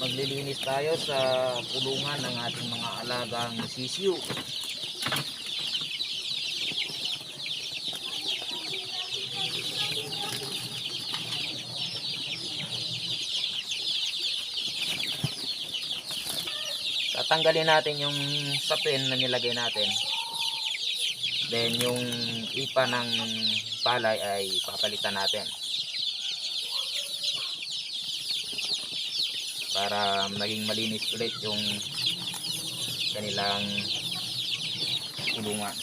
maglinis tayo sa kulungan ng ating mga alagang sisiu. Tatanggalin natin yung sapin na nilagay natin. Then yung ipa ng palay ay papalitan natin. Para maging malinis ulit yung kanilang kulungan.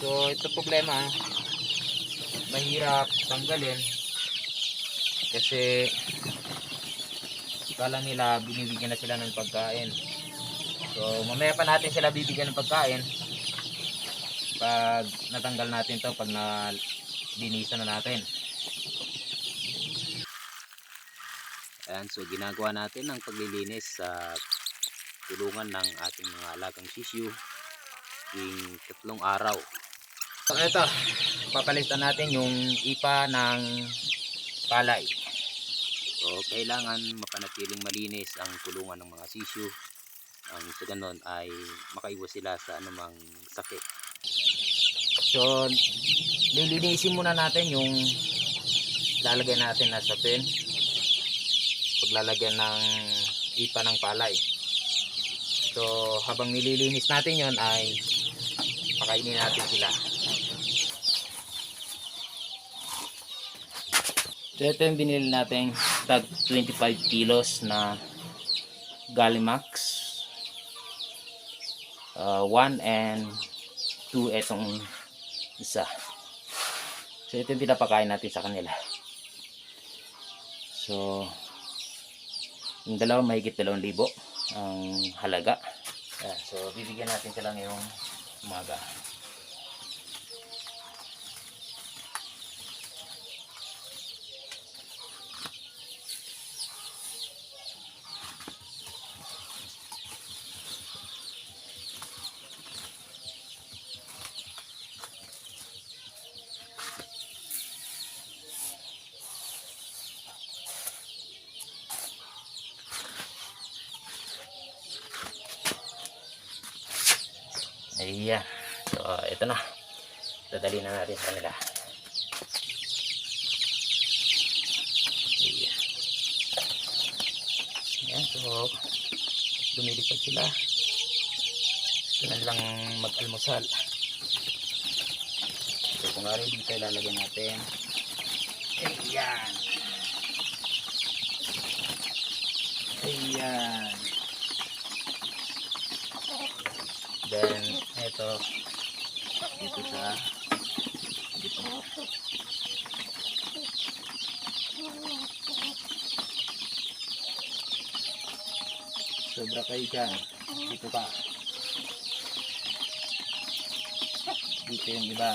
So ito problema, mahirap tanggalin kasi kala nila binibigyan na sila ng pagkain. So mamaya pa natin sila bibigyan ng pagkain pag natanggal natin to pag na linisan na natin. Ayan, so ginagawa natin ang paglilinis sa tulungan ng ating mga alagang sisiu tuwing tatlong araw. So ito, papalitan natin yung ipa ng palay. So kailangan mapanatiling malinis ang kulungan ng mga sisiu. Ang sa ganon ay makaiwas sila sa anumang sakit. So lilinisin muna natin yung lalagyan natin na sapin paglalagyan ng ipa ng palay. So habang nililinis natin yon ay pakainin natin sila. So ito yung binili natin tag 25 kilos na Gallimax. 1 and 2 etong isa. So ito yung pinapakain natin sa kanila. So yung dalawa mahigit 2,000 ang halaga. So bibigyan natin sila ngayong umaga. Ayan. So, ito na. Dadali na natin sa kanila. Ayan. Ayan. So, lumilipad sila. Sila lang mag-almusal. So, kung nga rin dito ilalagay natin. Ayan. Ayan. Then, ito, dito sa, dito. Sobra kayo dyan. Dito ka. Dito yung iba.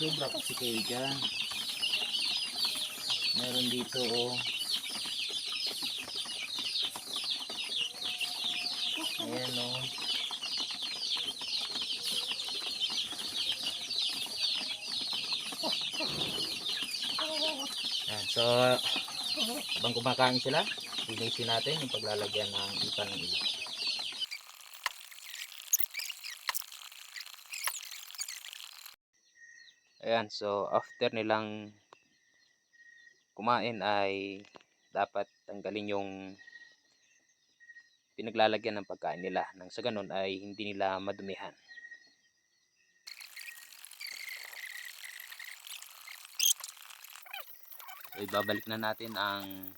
Sobra kasi kayo dyan. Meron dito oh. Ayan oh. Ayan, so habang kumakain sila, linisin natin yung paglalagyan ng ipan ng iba. Ayan, so after nilang kumain ay dapat tanggalin yung pinaglalagyan ng pagkain nila nang sa ganun ay hindi nila madumihan. So, ibabalik na natin ang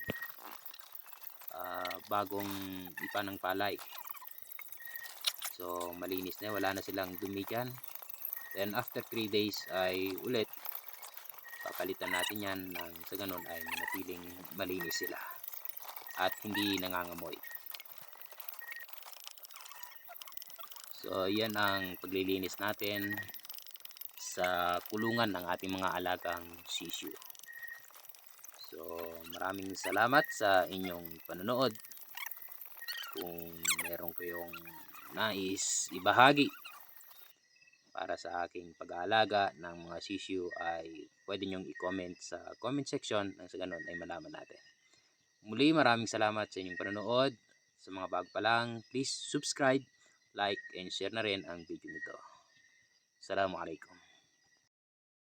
ah, bagong ipa ng palay. So malinis na, wala na silang dumi dyan. Then after 3 days ay ulit papalitan natin yan nang sa ganun ay manatiling malinis sila at hindi nangangamoy. So yan ang paglilinis natin sa kulungan ng ating mga alagang sisyo. So maraming salamat sa inyong panonood. Kung meron kayong nais ibahagi para sa aking pag-aalaga ng mga sisiu ay pwede nyong i-comment sa comment section nang sa ganun ay malaman natin. Muli maraming salamat sa inyong panonood. Sa mga bago pa lang, please subscribe, like, and share na rin ang video nito. Assalamualaikum.